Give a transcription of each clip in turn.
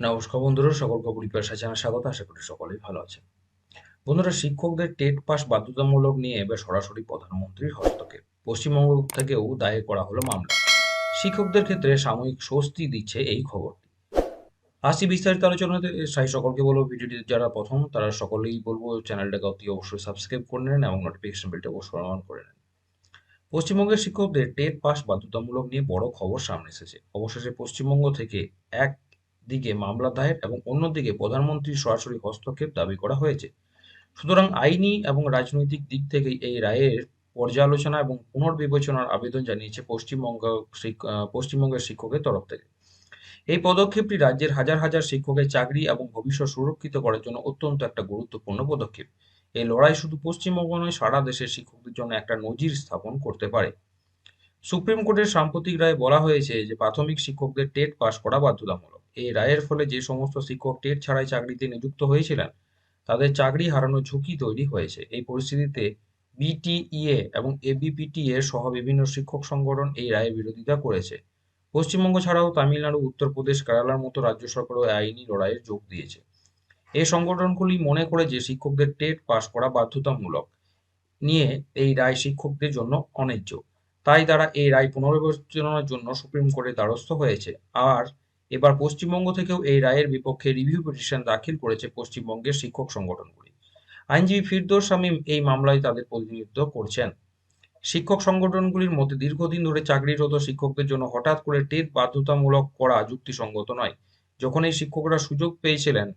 নমস্কার বন্ধুরা, সকলকে পরিপেশা জানা স্বাগত, আশা করি সকলেই ভালো আছে বন্ধুরা, শিক্ষকদের টেট পাস বাধ্যতামূলক নিয়ে এবার সরাসরি প্রধানমন্ত্রীর হস্তক্ষেপ। পশ্চিমবঙ্গ থেকেও দায়ের করা হলো মামলা। শিক্ষকদের ক্ষেত্রে সাময়িক স্বস্তি দিচ্ছে এই খবরটি। আসছি বিস্তারিত আলোচনাতে, সাই সকলকে বলব, ভিডিওটি যারা প্রথম, তারা সকলেই বলব, চ্যানেলটাকে অতি অবশ্যই সাবস্ক্রাইব করে নেন এবং নোটিফিকেশন বেলটা অবশ্যই অন করে নেন। পশ্চিমবঙ্গের শিক্ষকদের টেট পাস বাধ্যতামূলক নিয়ে বড় খবর সামনে এসেছে। অবশেষে পশ্চিমবঙ্গ থেকে এক দিকে মামলা দায়ের এবং অন্যদিকে প্রধানমন্ত্রীর সরাসরি হস্তক্ষেপ দাবি করা হয়েছে। সুতরাং আইনি এবং রাজনৈতিক দিক থেকে এই রায়ের পর্যালোচনা এবং পুনর্বিবেচনার আবেদন জানিয়েছে পশ্চিমবঙ্গ পশ্চিমবঙ্গের শিক্ষকের তরফ থেকে। এই পদক্ষেপটি রাজ্যের হাজার হাজার শিক্ষকের চাকরি এবং ভবিষ্যৎ সুরক্ষিত করার জন্য অত্যন্ত একটা গুরুত্বপূর্ণ পদক্ষেপ। এই লড়াই শুধু পশ্চিমবঙ্গ নয়, সারা দেশের শিক্ষকদের জন্য একটা নজির স্থাপন করতে পারে। সুপ্রিম কোর্টের সাম্প্রতিক রায়ে বলা হয়েছে যে প্রাথমিক শিক্ষকদের টেট পাস করা বাধ্যতামূলক। এই রায়ের ফলে যে সমস্ত শিক্ষক টেট ছাড়াই চাকরিতে নিযুক্ত হয়েছিলেন, তাদের চাকরি হারানোর ঝুঁকি তৈরি হয়েছে। এই পরিস্থিতিতে বিটিইএ এবং এবিপিটিএ সহ বিভিন্ন শিক্ষক সংগঠন এই রায়ের বিরোধিতা করেছে। পশ্চিমবঙ্গ ছাড়াও তামিলনাড়ু, উত্তরপ্রদেশ, কেরালার মতো রাজ্য সরকারও আইনি লড়াইয়ে যোগ দিয়েছে। এই সংগঠনগুলি মনে করে যে শিক্ষকদের টেট পাস করা বাধ্যতামূলক নিয়ে এই রায় শিক্ষকদের জন্য অন্যায্য তাই তারা এই রায় পুনর্বিবেচনার জন্য সুপ্রিম কোর্টের দ্বারস্থ হয়েছে। আর এবার পশ্চিমবঙ্গ থেকেও এই রায়ের বিপক্ষে রিভিউ পিটিশন দাখিল করেছে পশ্চিমবঙ্গের শিক্ষক সংগঠনগুলি। আইনজীবী ফিরদৌস শামীম এই মামলায় তাদের প্রতিনিধিত্ব করছেন। শিক্ষক সংগঠনগুলির মধ্যে দীর্ঘদিন ধরে চাকরিরত শিক্ষকদের জন্য হঠাৎ করে টেট বাধ্যতামূলক করা যুক্তিসঙ্গত নয়। যখন এই শিক্ষকরা সুযোগ পেয়েছিলেন,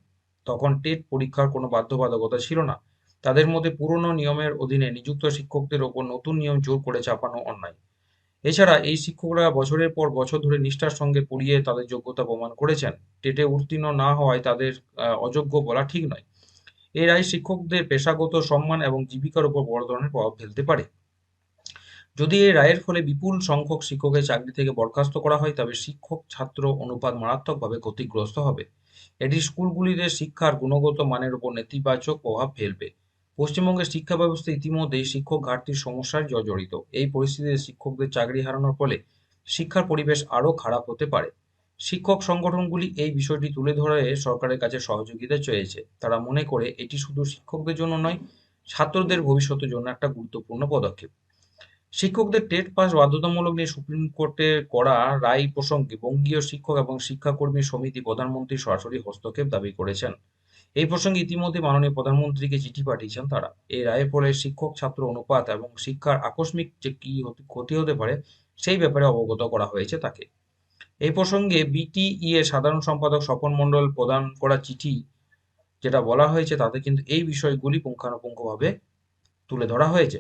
তখন টেট পরীক্ষার কোনো বাধ্যবাধকতা ছিল না। তাদের মধ্যে পুরনো নিয়মের অধীনে নিযুক্ত শিক্ষকদের ওপর নতুন নিয়ম জোর করে চাপানো অন্যায়। এছাড়া এই শিক্ষকরা বছরের পর বছর ধরে নিষ্ঠার সঙ্গে পড়িয়ে তাদের যোগ্যতা প্রমাণ করেছেন। টেটে উত্তীর্ণ না হওয়ায় তাদের অযোগ্য বলা ঠিক নয়। এই রায় শিক্ষকদের পেশাগত সম্মান এবং জীবিকার উপর বড় ধরনের প্রভাব ফেলতে পারে। যদি এই রায়ের ফলে বিপুল সংখ্যক শিক্ষকের চাকরি থেকে বরখাস্ত করা হয়, তবে শিক্ষক ছাত্র অনুপাত মারাত্মকভাবে ক্ষতিগ্রস্ত হবে। এটি স্কুলগুলিতে শিক্ষার গুণগত মানের উপর নেতিবাচক প্রভাব ফেলবে। পশ্চিমবঙ্গের শিক্ষা ব্যবস্থা ইতিমধ্যেই শিক্ষক ঘাটতির সমস্যায় জর্জরিত। এই পরিস্থিতিতে শিক্ষকদের চাকরি হারানোর ফলে শিক্ষার পরিবেশ আরও খারাপ হতে পারে। শিক্ষক সংগঠনগুলি এই বিষয়টি তুলে ধরে সরকারের কাছে সহযোগিতা চেয়েছে। তারা মনে করে এটি শুধু শিক্ষকদের জন্য নয়, ছাত্রদের ভবিষ্যতের জন্য একটা গুরুত্বপূর্ণ পদক্ষেপ। শিক্ষকদের টেট পাস বাধ্যতামূলক নিয়ে সুপ্রিম কোর্টে করা রায় প্রসঙ্গে বঙ্গীয় শিক্ষক এবং শিক্ষাকর্মী সমিতি প্রধানমন্ত্রী সরাসরি হস্তক্ষেপ দাবি করেছেন। এই প্রসঙ্গে ইতিমধ্যে মাননীয় প্রধানমন্ত্রীকে চিঠি পাঠিয়েছেন তারা। এই রায়ের ফলে শিক্ষক, ছাত্র অনুপাত এবং শিক্ষার আকস্মিক যে কি ক্ষতি হতে পারে, সেই ব্যাপারে অবগত করা হয়েছে তাকে। এই প্রসঙ্গে বিটিই এর সাধারণ সম্পাদক স্বপন মণ্ডল প্রদান করা চিঠি যেটা বলা হয়েছে, তাতে কিন্তু এই বিষয়গুলি পুঙ্খানুপুঙ্খভাবে তুলে ধরা হয়েছে।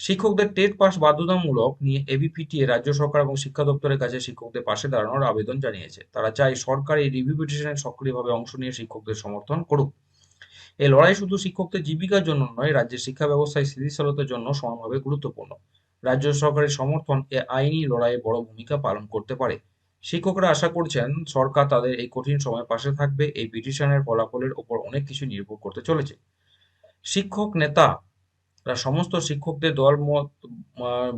শিক্ষকদের টেট পাস বাধ্যতামূলক নিয়ে এবিপিটিএ রাজ্য সরকার এবং শিক্ষা দপ্তরের কাছে শিক্ষকদের পাশে দাঁড়ানোর আবেদন জানিয়েছে। তারা চায় সরকার এই রিভিউ পিটিশনে সক্রিয়ভাবে অংশ নিয়ে শিক্ষকদের সমর্থন করুক। এই লড়াই শুধু শিক্ষকদের জীবিকার জন্য নয়, রাজ্যের শিক্ষা ব্যবস্থায় স্থিতিশীলতার জন্য সমানভাবে গুরুত্বপূর্ণ। রাজ্য সরকারের সমর্থন এ আইনি লড়াইয়ে বড় ভূমিকা পালন করতে পারে। শিক্ষকরা আশা করছেন সরকার তাদের এই কঠিন সময়ে পাশে থাকবে। এই পিটিশনের ফলাফলের ওপর অনেক কিছু নির্ভর করতে চলেছে। শিক্ষক নেতা তারা সমস্ত শিক্ষকদের দলমত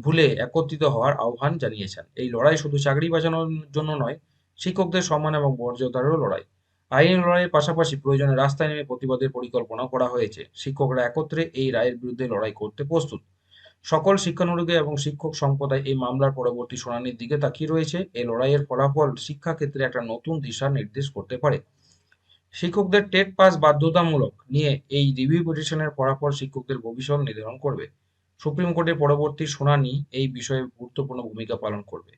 ভুলে একত্রিত হওয়ার আহ্বান জানিয়েছেন। এই লড়াই শুধু চাকরি বাঁচানোর জন্য নয়, শিক্ষকদের সম্মান এবং মর্যাদারও লড়াই। আইনি লড়াইয়ের পাশাপাশি প্রয়োজনে রাস্তায় নেমে প্রতিবাদের পরিকল্পনা করা হয়েছে। শিক্ষকরা একত্রে এই রায়ের বিরুদ্ধে লড়াই করতে প্রস্তুত। সকল শিক্ষানুরাগী এবং শিক্ষক সম্প্রদায় এই মামলার পরবর্তী শুনানির দিকে তাকিয়ে রয়েছে। এই লড়াইয়ের ফলাফল শিক্ষাক্ষেত্রে একটা নতুন দিশা নির্দেশ করতে পারে। শিক্ষকদের টেট পাস বাধ্যতামূলক নিয়ে এই রিভিউ পিটিশনের ফলাফল শিক্ষকদের ভবিষ্যৎ নির্ধারণ করবে। সুপ্রিম কোর্টের পরবর্তী শুনানি এই বিষয়ে গুরুত্বপূর্ণ ভূমিকা পালন করবে।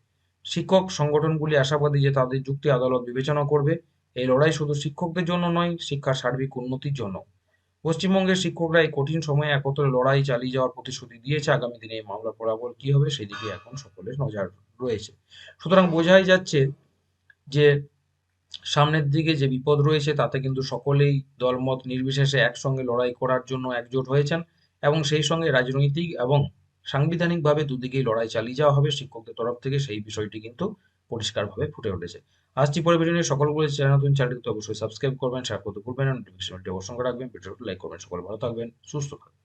শিক্ষক সংগঠনগুলি আশাবাদী যে তাদের যুক্তি আদালত বিবেচনা করবে। এই লড়াই শুধু শিক্ষকদের জন্য নয়, শিক্ষার সার্বিক উন্নতির জন্য। পশ্চিমবঙ্গের শিক্ষকরা এই কঠিন সময়ে একত্রে লড়াই চালিয়ে যাওয়ার প্রতিশ্রুতি দিয়েছে। আগামী দিনে এই মামলা ফলাফল কি হবে সেদিকে এখন সকলের নজর রয়েছে। সুতরাং বোঝাই যাচ্ছে যে সামনের দিকে যে বিপদ রয়েছে, তাতে কিন্তু সকলেই দলমত নির্বিশেষে একসঙ্গে লড়াই করার জন্য একজোট হয়েছেন এবং সেই সঙ্গে রাজনৈতিক এবং সাংবিধানিকভাবে দুদিকেই লড়াই চালিয়ে যাওয়া হবে। শিক্ষকদের তরফ থেকে সেই বিষয়টি কিন্তু পরিষ্কারভাবে ফুটে উঠেছে। আজটি পরে ভিডিও নিয়ে। সকল বলে চ্যানেল নতুন চ্যানেলটি অবশ্যই সাবস্ক্রাইব করবেন শেয়ার করতে ভুলবেন নোটিফিকেশনটি অবশ্যই রাখবেন। ভিডিওটি লাইক করবেন। সকলে ভালো থাকবেন, সুস্থ থাকবেন।